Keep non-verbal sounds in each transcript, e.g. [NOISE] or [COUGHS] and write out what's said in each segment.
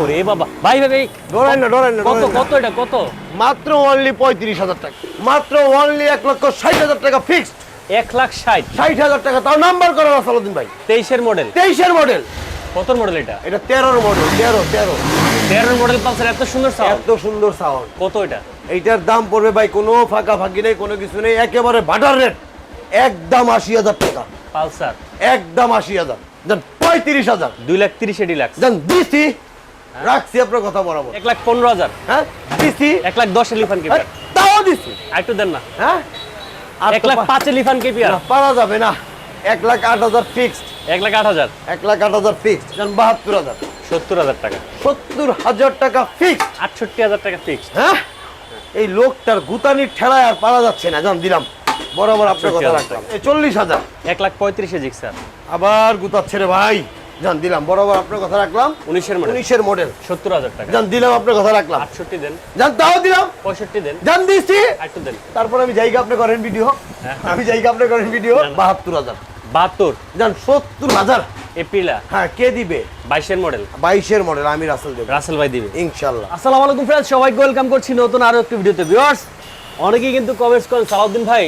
ওরে বাবা। ভাই ভাই ডরাই না ডরাই না কত কত এটা কত? মাত্র অনলি পঁয়ত্রিশ হাজার টাকা। মাত্র অনলি এক লক্ষ ষাট হাজার টাকা ফিক্সড এক লাখ ষাট। ষাট হাজার টাকা। তাও নাম্বার করা সালাউদ্দিন ভাই। তেইশের মডেল তেইশের মডেল কত মডেল এটা? এটা তেরোর মডেল তেরো তেরো। তেরোর মডেল পালসার এত সুন্দর সাউন্ড এত সুন্দর সাউন্ড কত এটা? এইটার দাম পড়বে ভাই কোনো ফাঁকা ফাঁকি নেই কোনো কিছু নেই। একেবারে বাটার রেট একদম আশি হাজার টাকা। পালসার। একদম আশি হাজার। পঁয়ত্রিশ হাজার। দুই লাখ তিরিশ যান দিছি। রাখছি আপনার কথা বরাবর। এক লাখ পনেরো হাজার। হ্যাঁ? দিছি। এক লাখ দশ এলিফান কেপিয়ার। তাও দিছি। একটু দেন না। হ্যাঁ? এক লাখ পাঁচ এলিফান কেপিয়ার। না, পারা যাবে না। এক লাখ আট হাজার ফিক্সড এক লাখ আট হাজার। এক লাখ আট হাজার ফিক্সড বাহাত্তর হাজার। সত্তর হাজার টাকা। সত্তর হাজার টাকা ফিক্সড আটষট্টি হাজার টাকা ফিক্সড হ্যাঁ? এই লোকটার গুতানির ঠেলায় আর পারা যাচ্ছে না জান দিলাম। বরাবর আপনার কথা রাখলাম। এই চল্লিশ হাজার। এক লাখ পঁয়ত্রিশে জিক্সার। আবার গুতাচ্ছে রে ভাই। জান দিলাম। বরাবর আপনার কথা রাখলাম। উনিশের মডেল উনিশের মডেল সত্তর হাজার টাকা। জান দিলাম আপনার কথা রাখলাম। আটষট্টি দেন। জান তাও দিলাম। পঁয়ষট্টি দেন। জান দিচ্ছি দেন। তারপর আমি জায়গা আপনি করেন ভিডিও হ্যাঁ। আমি জায়গা আপনি করেন ভিডিও বাহাত্তর হাজার। বাহাত্তর। জান সত্তর হাজার। এপ্রিলা হ্যাঁ কে দিবে? বাইশের মডেল বাইশের মডেল আমি রাসেল দেব। রাসেল ভাই দিবে। ইনশাল্লাহ। আসসালামু আলাইকুম ফ্রেন্ডস সবাইকে ওয়েলকাম করছি নতুন আরও একটি ভিডিওতে ভিউয়ার্স অনেকেই কিন্তু কমেন্টস করেন সালাউদ্দিন ভাই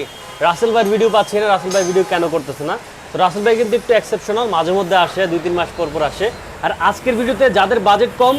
রাসেল ভাইয়ের ভিডিও পাচ্ছি না রাসেল ভাই ভিডিও কেন করতেছে না? রাসেল ভাই কিন্তু একটু এক্সেপশনাল মাঝে মধ্যে আসে দুই তিন মাস পর পর আসে। আর আজকের ভিডিওতে যাদের বাজেট কম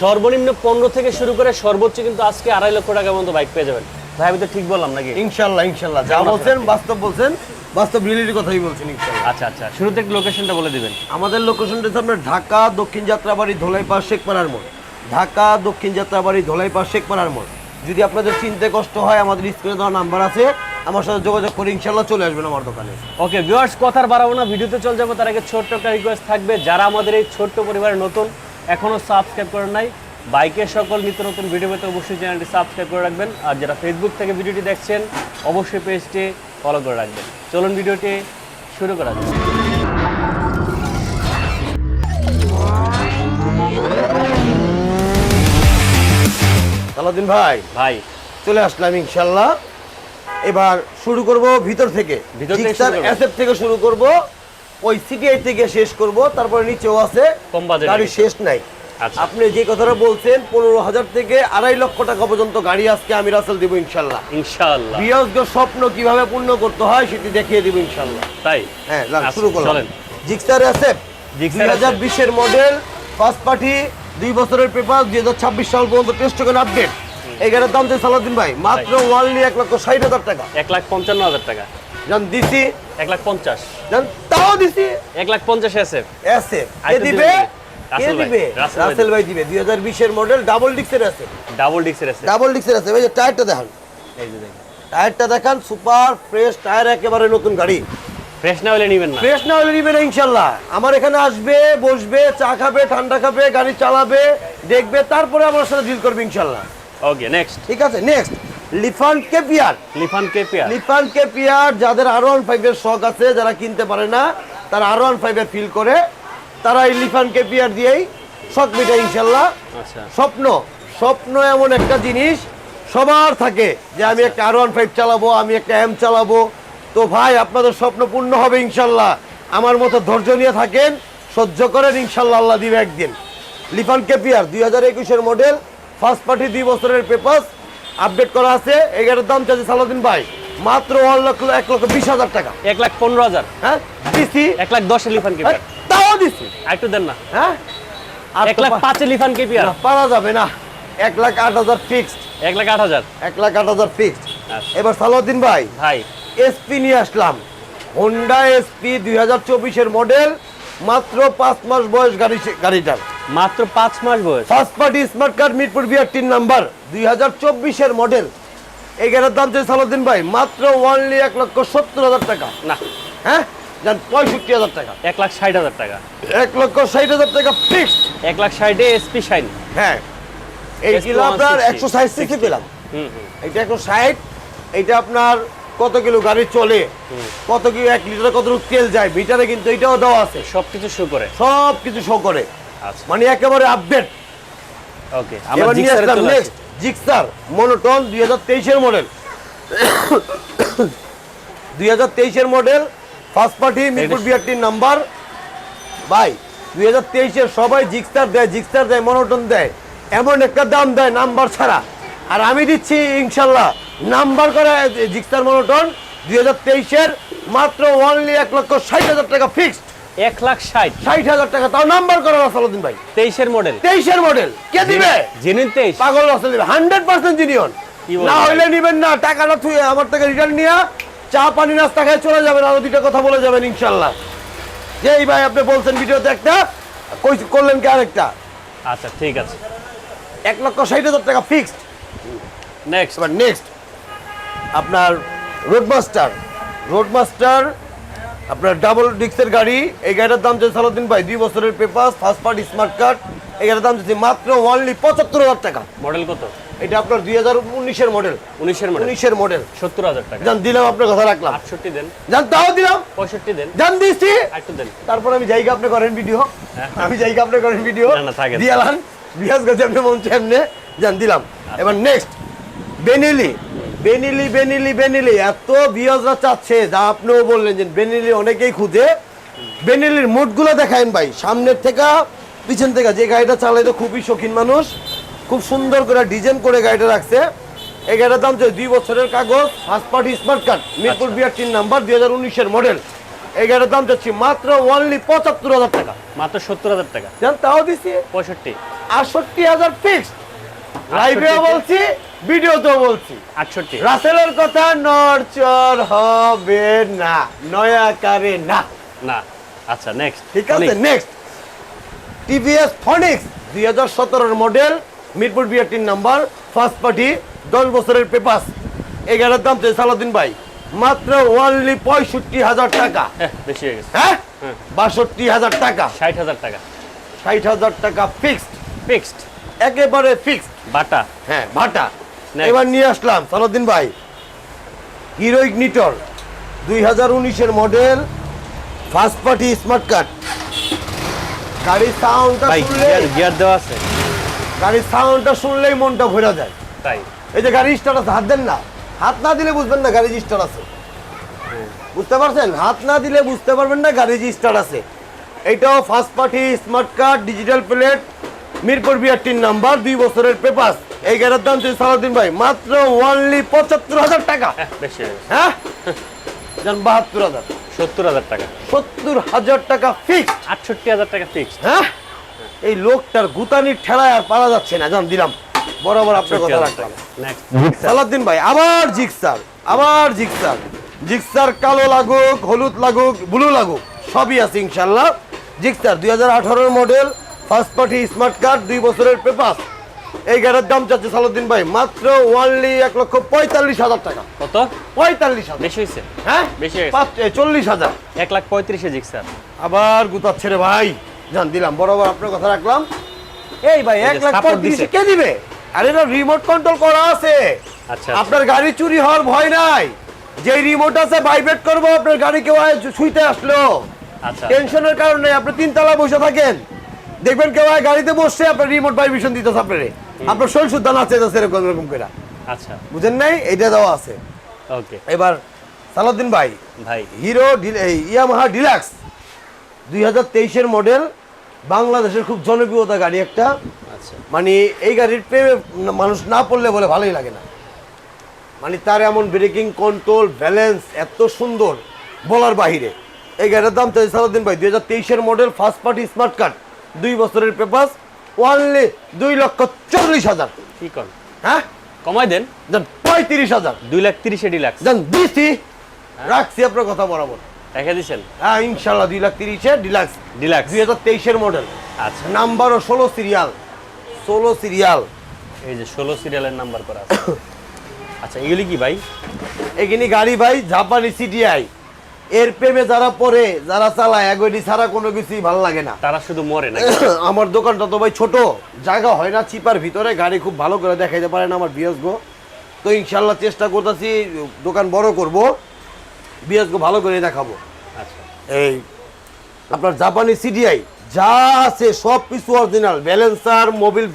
সর্বনিম্ন পনেরো থেকে শুরু করে সর্বোচ্চ কিন্তু আজকে আড়াই লক্ষ টাকার মতো বাইক পেয়ে যাবেন। ভাই আমি তো ঠিক বললাম নাকি? ইনশাল্লাহ ইনশাল্লাহ। যা বলছেন বাস্তব বলছেন বাস্তব রিয়েলিটির কথাই বলছেন ইনশাল্লাহ। আচ্ছা আচ্ছা। শুরুতে একটু লোকেশনটা বলে দিবেন। আমাদের লোকেশনটা আপনার ঢাকা দক্ষিণ যাত্রাবাড়ি ধোলাইপাড় শেখপাড়ার মোড়। ঢাকা দক্ষিণ যাত্রাবাড়ি ধোলাইপাড় শেখপাড়ার মোড়। যদি আপনাদের চিনতে কষ্ট হয়, আমাদের স্ক্রিনে দেওয়া নাম্বার আছে, আমার সাথে যোগাযোগ করে ইনশাল্লাহ চলে আসবেন আমার দোকানে। ওকে ভিউয়ার্স কথার বাড়াবো না, ভিডিওতে চলে যাব, তার আগে ছোট্ট একটা রিকোয়েস্ট থাকবে, যারা আমাদের এই ছোট্ট পরিবারে নতুন এখনও সাবস্ক্রাইব করেন নাই, বাইকের সকল নিত্য নতুন ভিডিও পেতে অবশ্যই চ্যানেলটি সাবস্ক্রাইব করে রাখবেন, আর যারা ফেসবুক থেকে ভিডিওটি দেখছেন, অবশ্যই পেজটি ফলো করে রাখবেন। চলুন ভিডিওটি শুরু করা যাক। সালাদিন ভাই। ভাই। চলে আসলাম ইনশাল্লাহ। এবার শুরু করব ভিতর থেকে। ভিতর থেকে শুরু করব। ওই সিটিআই থেকে শেষ করব তারপরে নিচেও আছে। গাড়ি শেষ নাই। আচ্ছা। আপনি যে কথাটা বলছেন পনেরো হাজার থেকে আড়াই লক্ষ টাকা পর্যন্ত গাড়ি আজকে আমি রাসেল দিব ইনশাল্লাহ। ইনশাআল্লাহ বিয়স্ক স্বপ্ন কীভাবে পূর্ণ করতে হয় সেটি দেখিয়ে দিব ইনশাল্লাহ। তাই? হ্যাঁ আচ্ছা, শুরু করলাম। জিক্সার অ্যাসেপ জিক্সার দুই হাজার বিশের মডেল ফার্স্ট পার্টি দুই বছরের পেপার দুই হাজার ছাব্বিশ সাল পর্যন্ত টেস্ট টোকেন আপডেট এই গাড়ির দাম চাই সালাদিন ভাই মাত্র ওয়ানলি এক লক্ষ ষাট হাজার টাকা। এক লাখ পঞ্চান্ন হাজার টাকা। জান দিছি? এক লাখ পঞ্চাশ। জান তাও দিছি? এক লাখ পঞ্চাশ অ্যাসেপ কে আরেকটা দিবে? কে দিবে? রাসেল ভাই দিবে। দুই হাজার বিশের মডেল ডাবল ডিক্সের আছে। ডাবল ডিক্সের আছে। ডাবল ডিক্সের আছে। ভাই যে টায়ারটা দেখান। এই যে টায়ারটা দেখান সুপার ফ্রেশ টায়ার একেবারে নতুন গাড়ি। ফ্রেশ না হলে নেবেন না। ফ্রেশ না হলে নিবে ইনশাল্লাহ। আমার এখানে আসবে বসবে চা খাবে ঠান্ডা খাবে গাড়ি চালাবে দেখবে তারপরে আমার সাথে ডিল করবে ইনশাল্লাহ। ওকে নেক্সট ঠিক আছে next Lifan KPR. Lifan KPR. Lifan KPR যাদের আর ওয়ান ফাইভের শখ আছে যারা কিনতে পারে না তারা আর ওয়ান ফাইভে ফিল করে তারা এই লিফান কেপিয়ার দিয়েই শখ মিটায় ইনশাল্লাহ। আচ্ছা। স্বপ্ন স্বপ্ন এমন একটা জিনিস সবার থাকে যে আমি একটা আর ওয়ান ফাইভ চালাবো আমি একটা এম চালাবো তো ভাই আপনাদের স্বপ্ন পূর্ণ হবে ইনশাল্লাহ। আমার মতো ধৈর্য নিয়ে থাকেন সহ্য করেন ইনশাল্লাহ আল্লাহ দিবে একদিন। লিফান কেপিয়ার দুই হাজার একুশের মডেল ফার্স্ট পার্টি দুই বছরের পেপার আপডেট করা আছে। এগারোর দাম চাইছে সালাদিন ভাই মাত্র ওয়ান লক্ষ এক লক্ষ বিশ হাজার টাকা। এক লাখ পনেরো হাজার। হ্যাঁ দিছি। এক লাখ দশ লিফান কেপিয়ার। তাও দিছি। একটু দেন না। হ্যাঁ? আর এক লাখ পাঁচে লিফান কেপিয়ার। পারা যাবে না। এক লাখ আট হাজার ফিক্সড এক লাখ আট হাজার। এক লাখ আট হাজার ফিক্সড আচ্ছা। এবার সালাউদ্দিন ভাই ভাই। এসপি নিয়ে আসলাম। হোন্ডা এসপি দুই হাজার চব্বিশের মডেল মাত্র পাঁচ মাস বয়স গাড়ি গাড়িটার। মাত্র পাঁচ মাস বয়স। First party smart card Mirpur BR তিন নাম্বার দুই হাজার চব্বিশের মডেল এই গাড়ির দাম চাই সালাউদ্দিন ভাই মাত্র ওয়ানলি এক লক্ষ সত্তর হাজার টাকা। না। হ্যাঁ? যান পঁয়ষট্টি হাজার টাকা। এক লাখ ষাট হাজার টাকা। এক লক্ষ ষাট হাজার টাকা ফিক্সড এক লাখ ষাটে এসপি শাইন হ্যাঁ। এই কিলো আপনার একশো ষাট সিসি পেলাম। হুম হুম। এটা একশো ষাট এটা আপনার কত কিলো গাড়ি চলে কত কিলো এক লিটারে কত তেল যায় মিটারে কিন্তু এটাও দেওয়া আছে। সব কিছু শো করে। সব কিছু শো করে। আচ্ছা। মানে একেবারে আপডেট ওকে এবার নিয়ে আসলাম নেক্সট জিক্সার মনোটন দুই হাজার তেইশের মডেল দুই হাজার তেইশের মডেল ফার্স্ট পার্টি মিরপুর বিআরটির নাম্বার ভাই দুই হাজার তেইশের সবাই জিক্সার দেয় জিক্সার দেয় মনোটন দেয়। এমন একটা দাম দেয় নাম্বার ছাড়া। আর আমি দিচ্ছি ইনশাল্লাহ নাম্বার করা জিক্সার মনোটন দুই হাজার তেইশের মাত্র অনলি এক লক্ষ ষাট হাজার টাকা ফিক্সড এক লাখ ষাট। ষাট হাজার টাকা তাও নাম্বার করা রাসালুদ্দিন ভাই। তেইশের মডেল তেইশের মডেল কে দিবে? জেনুইন তেইশ। পাগল রাসেল দিবে হান্ড্রেড পার্সেন্ট জিনিয়ন না? হইলে নিবেন না টাকাটা থুয়ে আমার থেকে রিটার্ন নিয়ে চা পানি নাস্তা খেয়ে চলে যাবেন আরও দুইটা কথা বলে যাবেন ইনশাল্লাহ। যে এই ভাই আপনি বলছেন ভিডিওতে একটা কই করলেন কি আরেকটা? আচ্ছা ঠিক আছে। এক লক্ষ ষাট হাজার টাকা ফিক্সড নেক্সট নেক্সট আপনার রোডমাস্টার রোডমাস্টার আপনার ডাবল ডিস্কের গাড়ি। এই গাড়িটার দাম চাই সালাউদ্দিন ভাই দুই বছরের paper first party smart card এই গাড়ির দাম চাইছি মাত্র অনলি পঁচাত্তর হাজার টাকা। মডেল কত? এটা আপনার দুই হাজার উনিশের মডেল উনিশের মডেল উনিশের মডেল সত্তর হাজার টাকা। জান দিলাম আপনার কথা রাখলাম। আটষট্টি দেন। জান তাও দিলাম। পঁয়ষট্টি দেন। জান দিচ্ছি আটটু দেন। তারপর আমি জায়গা আপনি করেন ভিডিও হ্যাঁ। আমি জায়গা আপনি করেন ভিডিও না, না, থাকে। দিয়ালান বিয়াস গেছে আপনি মন এমনি। জান দিলাম। আচ্ছা। এবার next Benelli Benelli Benelli Benelli এত বিয়াজরা চাচ্ছে। যা আপনিও বললেন যে বেনিলি অনেকেই খুঁজে। বেনিলির মোটগুলো দেখায়েন ভাই সামনের থেকে পিছন থেকে। যে গাড়িটা চালাই তো খুবই শৌখিন মানুষ খুব সুন্দর করে ডিজাইন করে গাড়িটা রাখছে। এই গাড়িটার দাম দুই বছরের কাগজ first party smart card Mirpur. BR তিন নাম্বার দুই হাজার উনিশের মডেল এই গাড়ির দাম চাচ্ছি মাত্র অনলি পঁচাত্তর হাজার টাকা। মাত্র সত্তর হাজার টাকা। জান তাও দিছি? পঁয়ষট্টি। আটষট্টি হাজার ফিক্সড লাইভেও বলছি ভিডিওতেও বলছি। আটষট্টি। রাসেলের কথা নড়চড় হবে না নয়াকারে না। না। আচ্ছা নেক্সট ঠিক আছে নেক্সট টিভিএস ফনিক্স দুই হাজার সতেরোর মডেল মিরপুর বিআরটির নাম্বার ফার্স্ট পার্টি দশ বছরের পেপাস এই গাড়ির দাম চাই সালাউদ্দিন ভাই। মাত্র ওনলি পঁয়ষট্টি হাজার টাকা। বেশি হয়ে গেছে। হ্যাঁ? হ্যাঁ। বাষট্টি হাজার টাকা। ষাট হাজার টাকা। ষাট হাজার টাকা ফিক্সড ফিক্সড একেবারে ফিক্সড বাটা। হ্যাঁ ভাটা এবার নিয়ে আসলাম সালাউদ্দিন ভাই। হিরো ইগনিটর দুই হাজার উনিশের model first party smart card গাড়ির সাউন্ডটা শুনলে গিয়ার দেওয়া আছে। গাড়ির সাউন্ডটা শুনলেই মনটা ভরে যায়। তাই। এই যে গাড়ি স্টার্ট আছে হাত দেন না। হাত না দিলে বুঝবেন না গাড়ি স্টার্ট আছে। বুঝতে পারছেন? হাত না দিলে বুঝতে পারবেন না গাড়ি স্টার্ট আছে। এইটাও first party smart card digital plate Mirpur বিআরটির number দুই বছরের পেপার। এই গাড়ির দাম তুই সারাদিন ভাই মাত্র ওনলি পঁচাত্তর হাজার টাকা। হ্যাঁ, বেশি হ্যাঁ যান বাহাত্তর হাজার। সত্তর হাজার টাকা। সত্তর হাজার টাকা ফিক্স আটষট্টি হাজার টাকা ফিক্স হ্যাঁ? এই লোকটার গুতানির ঠেলায় আর পারা যাচ্ছে না জান দিলাম। বরাবর আপনার কথা রাখলাম। নেক্সট সালাদ্দিন ভাই আবার জিক্সার আবার জিক্সার জিক্সার কালো লাগুক হলুদ লাগুক ব্লু লাগুক সবই আছে ইনশাল্লাহ জিক্সার দুই হাজার আঠারোর model first party smart card দুই বছরের পেপার। এই গাড়ির দাম চাচ্ছে সালাদ্দিন ভাই মাত্র ওয়ানলি এক লক্ষ পঁয়তাল্লিশ হাজার টাকা। কত? পঁয়তাল্লিশ হাজার। বেশি হয়েছে? হ্যাঁ? বেশি হয়েছে। চল্লিশ হাজার। এক লাখ পঁয়ত্রিশে জিক্সার। আবার গুতাচ্ছে রে ভাই। জান দিলাম। বরাবর আপনার কথা রাখলাম। এই ভাই এক লাখ পঁয়ত্রিশে কে দিবে? আরে এটা রিমোট কন্ট্রোল করা আছে। আচ্ছা আপনার গাড়ি চুরি হওয়ার ভয় নাই। যে রিমোট আছে ভাইব্রেট করব। আপনার গাড়ি কেউ ছুঁইতে আসলো। আচ্ছা। টেনশনের কারণে আপনি তিনতলা বসে থাকেন। দেখবেন কেউ গাড়িতে বসছে আপনার রিমোট ভাইব্রেশন দিতেছে আপনারে। আপনার শরীর শুদ্ধ নাচে যাচ্ছে এরকম এরকম করে আচ্ছা। বুঝেন নাই? এটা দেওয়া আছে। ওকে। এবার সালাউদ্দিন ভাই ভাই। Hero Yamaha Deluxe. দুই হাজার তেইশের মডেল বাংলাদেশের খুব জনপ্রিয়তা গাড়ি একটা। আচ্ছা। মানে এই গাড়ির প্রেমে মানুষ না পড়লে বলে ভালোই লাগে না। মানে তার এমন ব্রেকিং কন্ট্রোল ব্যালেন্স এত সুন্দর বলার বাহিরে। এই গাড়ির দাম চাই সালাউদ্দিন ভাই দুই হাজার তেইশের model first party smart card দুই বছরের পেপার ওয়ানলি দুই লক্ষ চল্লিশ হাজার। কি কর হ্যাঁ? কমাই দেন। যান পঁয়ত্রিশ হাজার। দুই লাখ তিরিশে ডিলাক্স যান দিছি। রাখছি আপনার কথা বরাবর। রেখে দিছেন? হ্যাঁ ইনশাল্লাহ দুই লাখ তিরিশে ডিলাক্স ডিলাক্স দুই হাজার তেইশের মডেল আচ্ছা। নাম্বার ও ষোলো সিরিয়াল। ষোলো সিরিয়াল। এই যে ষোলো সিরিয়ালের নাম্বার করা আছে। [COUGHS] আচ্ছা এগুলি কি ভাই? এখানে গাড়ি ভাই জাপানি সিটিআই এর প্রেমে যারা পড়ে যারা চালায় এগোডি ছাড়া কোনো কিছুই ভালো লাগে না। তারা শুধু মরে না [COUGHS] আমার দোকানটা তো ভাই ছোট জায়গা হয় না চিপার ভিতরে গাড়ি খুব ভালো করে দেখাইতে পারে না আমার বিএসগো তো ইনশাল্লাহ চেষ্টা করতেছি দোকান বড় করব বিএসগো ভালো করে দেখাবো। আচ্ছা। এই আপনার জাপানি সিডিআই যা আছে সব কিছু original balancer mobil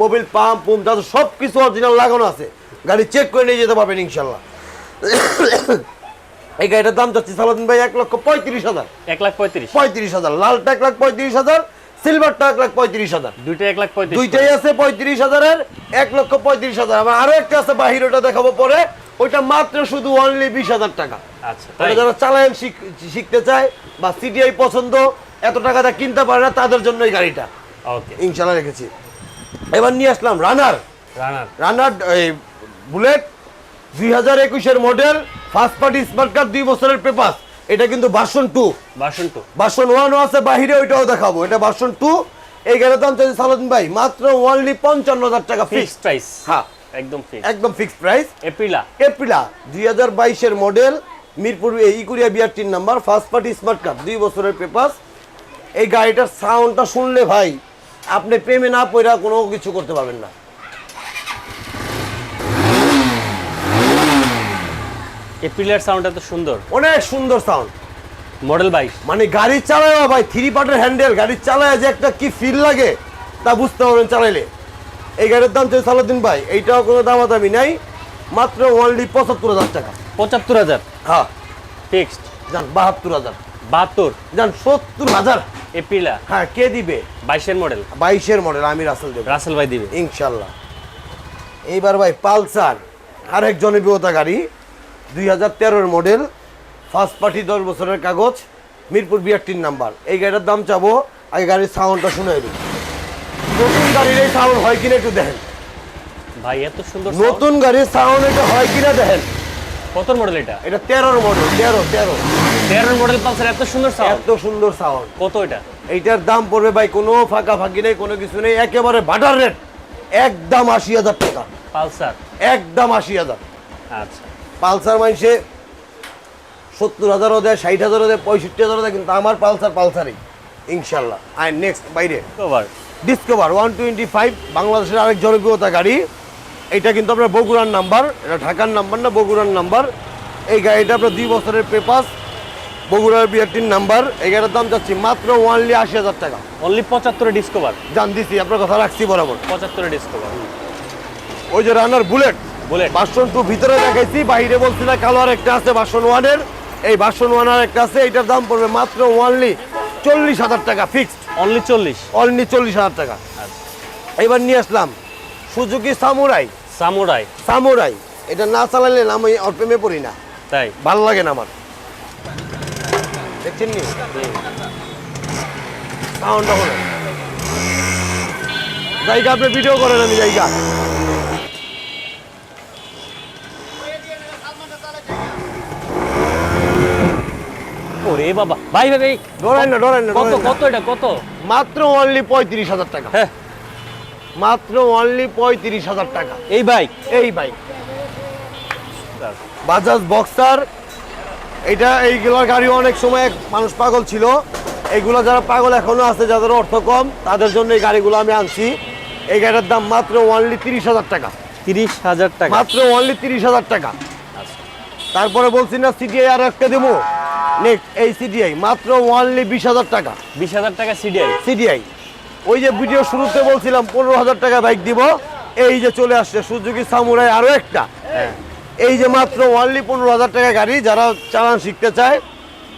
mobil pump পুম যা সব কিছু অরিজিনাল লাগানো আছে। গাড়ি চেক করে নিয়ে যেতে পারবেন ইনশাল্লাহ [COUGHS] এই গাড়িটার দাম চাচ্ছি সালাদিন ভাই এক লক্ষ পঁয়ত্রিশ হাজার। এক লাখ পঁয়ত্রিশ। পঁয়ত্রিশ হাজার। লালটা এক লাখ পঁয়ত্রিশ হাজার সিলভারটা এক লাখ পঁয়ত্রিশ হাজার। এক লাখ দুইটাই আছে পঁয়ত্রিশ হাজারের এক লক্ষ পঁয়ত্রিশ হাজার। আমার আরও একটা আছে বাহির ওটা দেখাবো পরে। ওইটা মাত্র শুধু অনলি বিশ হাজার টাকা। আচ্ছা যারা চালায়ন শিখতে চায় বা সিটিআই পছন্দ এত টাকাটা কিনতে পারে না তাদের জন্য এই গাড়িটা। ওকে। ইনশাল্লাহ রেখেছি। এবার নিয়ে আসলাম রানার রানার রানার এই বুলেট দুই হাজার একুশের model first party smart card দুই বছরের পেপার এটা কিন্তু version two version two version ওয়ানও আছে বাহিরে ওইটাও দেখাবো। এটা ভার্সন টু এই গাড়ির দাম চাইছে সালাদিন ভাই মাত্র ওনলি পঞ্চান্ন হাজার টাকা ফিক্স ফিক্সড প্রাইস হ্যাঁ। একদম ফিক্স একদম ফিক্সড প্রাইস এপ্রিলা এপ্রিলা দুই হাজার বাইশের model Mirpur ইকুরিয়া বিআরটির number first party smart card দুই বছরের পেপার এই গাড়িটার সাউন্ডটা শুনলে ভাই আপনি প্রেমে না পড়া কোনো কিছু করতে পারবেন না। এপ্রিলের সাউন্ড এত সুন্দর। অনেক সুন্দর সাউন্ড মডেল বাইশ। মানে গাড়ি চালায় ভাই থ্রি পার্টের হ্যান্ডেল গাড়ি চালায় যে একটা কি ফিল লাগে তা বুঝতে পারবেন চালাইলে। এই গাড়ির দাম চাই সালাদিন ভাই এইটাও কোনো দামাদামি নাই মাত্র ওনলি পঁচাত্তর হাজার টাকা। পঁচাত্তর হাজার? হ্যাঁ। ফিক্সড যান বাহাত্তর হাজার। বাহাত্তর? যান সত্তর হাজার। এপ্রিলা হ্যাঁ কে দিবে? বাইশের মডেল বাইশের মডেল আমি রাসেল দেব। রাসেল ভাই দিবে। ইনশাল্লাহ। এইবার ভাই পালসার আরেক জনপ্রিয়তা গাড়ি। দুই হাজার তেরোর মডেল ফার্স্ট পার্টি দশ বছরের কাগজ মিরপুর বিআরটির নাম্বার। এই গাড়িটার দাম চাবো আগে গাড়ির সাউন্ডটা শুনে দিই নতুন গাড়ির এই সাউন্ড হয় কিনা একটু দেখেন। ভাই এত সুন্দর নতুন গাড়ির সাউন্ড এটা হয় কিনা দেখেন। কত মডেল এটা? এটা তেরোর মডেল তেরো তেরো। তেরোর মডেল পালসার এত সুন্দর সাউন্ড এত সুন্দর সাউন্ড কত এটা? এইটার দাম পড়বে ভাই কোনো ফাঁকা ফাঁকি নেই কোনো কিছু নেই একেবারে বাটার রেট একদম আশি হাজার টাকা। পালসার। একদম আশি হাজার। আচ্ছা। পালসার মাইসে সত্তর হাজারও দেয় ষাট হাজারও দেয় পঁয়ষট্টি হাজারও দেয় কিন্তু আমার পালসার পালসারই ইনশাল্লাহ। আর নেক্সট বাইরে। Cover Discover one twenty five বাংলাদেশের আরেক জনপ্রিয়তা গাড়ি। এটা কিন্তু আপনার বগুড়ার নাম্বার এটা ঢাকার নাম্বার না বগুড়ার নাম্বার। এই গাড়িটা আপনার দুই বছরের পেপাস বগুড়ার বিআরটির নাম্বার। এই গাড়ির দাম যাচ্ছি মাত্র ওয়ানলি আশি হাজার টাকা। অনলি পঁচাত্তরে ডিসকভার জান দিছি আপনার কথা রাখছি বরাবর। পঁচাত্তরে ডিসকভার ওই যে runner bullet bullet version two ভিতরে দেখাইছি বাইরে বলছি না কালো আর একটা আছে বাসন ওয়ানের। এই বাসন ওয়ান আর একটা আছে এটার দাম পড়বে মাত্র ওয়ানলি চল্লিশ হাজার টাকা ফিক্সড অনলি চল্লিশ। অনলি চল্লিশ হাজার টাকা। আচ্ছা। এবার নিয়ে আসলাম সুজুকি সামুরাই। সামুরাই। সামুরাই। এটা না চালালে আমি ওর প্রেমে পড়ি না। তাই? ভালো লাগে না আমার। দেখছেন নি? সাউন্ডটা হলো জায়গা আপনি ভিডিও করেন আমি জায়গা। ওরে বাবা। ভাই ভাই ডরাই না ডরাই না কত কত এটা কত? মাত্র অনলি পঁয়ত্রিশ হাজার টাকা। হ্যাঁ। মাত্র অনলি পঁয়ত্রিশ হাজার টাকা। এই বাইক এই বাইক বাজাজ বক্সার এটা এইগুলোর গাড়ি অনেক সময় মানুষ পাগল ছিল। এইগুলো যারা পাগল এখনও আছে যাদের অর্থ কম তাদের জন্য এই গাড়িগুলো আমি আনছি। এই গাড়ির দাম মাত্র অনলি তিরিশ হাজার টাকা। তিরিশ হাজার টাকা। মাত্র অনলি তিরিশ হাজার টাকা। তারপরে বলছি না সিটিআই আর একটা দেবো। নেক্সট এই সিডিআই মাত্র ওয়ানলি বিশ হাজার টাকা। বিশ হাজার টাকা সিডিআই সিডিআই ওই যে ভিডিও শুরুতে বলছিলাম পনেরো হাজার টাকা বাইক দিব এই যে চলে আসছে সুজুকি সামুরাই আরও একটা। হ্যাঁ। এই যে মাত্র ওয়ানলি পনেরো হাজার টাকা গাড়ি যারা চালান শিখতে চায়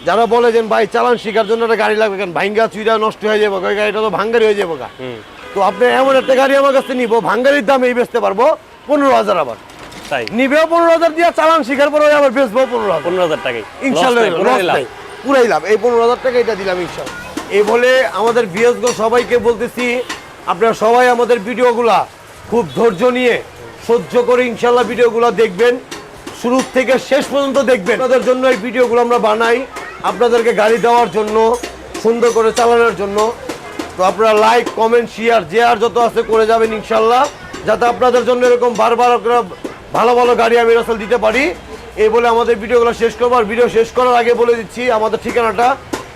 যারা বলে যে ভাই চালান শেখার জন্য একটা গাড়ি লাগবে কেন? ভাঙ্গা চুইরা নষ্ট হয়ে যাব ওই গাড়িটা তো ভাঙ্গারি হয়ে যাব। তো আপনি এমন একটা গাড়ি আমার কাছে নিবো ভাঙ্গারির দাম এই বেচতে পারব পনেরো হাজার আবার। তাই? নিবেও পনেরো হাজার দিয়ে চালান শিখার পরে আবার বেচবো পনেরো হাজার। পনেরো হাজার টাকাই। ইনশাল্লাহ। পুরাই লাভ। এই পনেরো হাজার টাকা এটা দিলাম ইনশাল্লাহ। এই বলে আমাদের ভিএসগো সবাইকে বলতেছি আপনারা সবাই আমাদের ভিডিওগুলা খুব ধৈর্য নিয়ে সহ্য করে ইনশাল্লাহ ভিডিওগুলো দেখবেন। শুরু থেকে শেষ পর্যন্ত দেখবেন। আপনাদের জন্য এই ভিডিওগুলো আমরা বানাই আপনাদেরকে গাড়ি দেওয়ার জন্য সুন্দর করে চালানোর জন্য। তো আপনারা লাইক কমেন্ট শেয়ার যে আর যত আছে করে যাবেন ইনশাল্লাহ। যাতে আপনাদের জন্য এরকম বারবার ভালো ভালো গাড়ি আমি রাসেল দিতে পারি। এই বলে আমাদের ভিডিওগুলো শেষ করব। আর ভিডিও শেষ করার আগে বলে দিচ্ছি, আমাদের ঠিকানাটা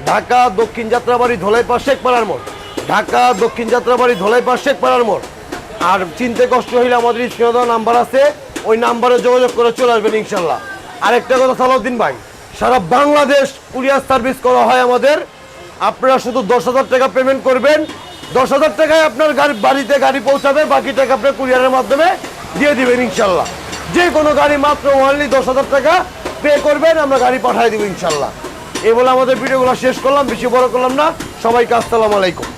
ঢাকা দক্ষিণ যাত্রাবাড়ি ধোলাইপাড় শেখপাড়ার মোড়। ঢাকা দক্ষিণ যাত্রাবাড়ি ধোলাইপাড় শেখপাড়ার মোড়। আর চিনতে কষ্ট হইলে আমাদের স্ক্রিনে নাম্বার আছে, ওই নাম্বারে যোগাযোগ করে চলে আসবেন ইনশাল্লাহ। আরেকটা কথা সালাউদ্দিন ভাই, সারা বাংলাদেশ কুরিয়ার সার্ভিস করা হয় আমাদের। আপনারা শুধু দশ হাজার টাকা পেমেন্ট করবেন। দশ হাজার টাকায় আপনার গাড়ি বাড়িতে গাড়ি পৌঁছাবে, বাকি টাকা আপনার কুরিয়ারের মাধ্যমে দিয়ে দিবেন ইনশাল্লাহ। যে কোনো গাড়ি মাত্র ওয়ানলি দশ হাজার টাকা পে করবেন, আমরা গাড়ি পাঠিয়ে দেবো ইনশাল্লাহ। এ বলে আমাদের ভিডিওগুলো শেষ করলাম, বেশি বড় করলাম না। সবাইকে আসসালামু আলাইকুম।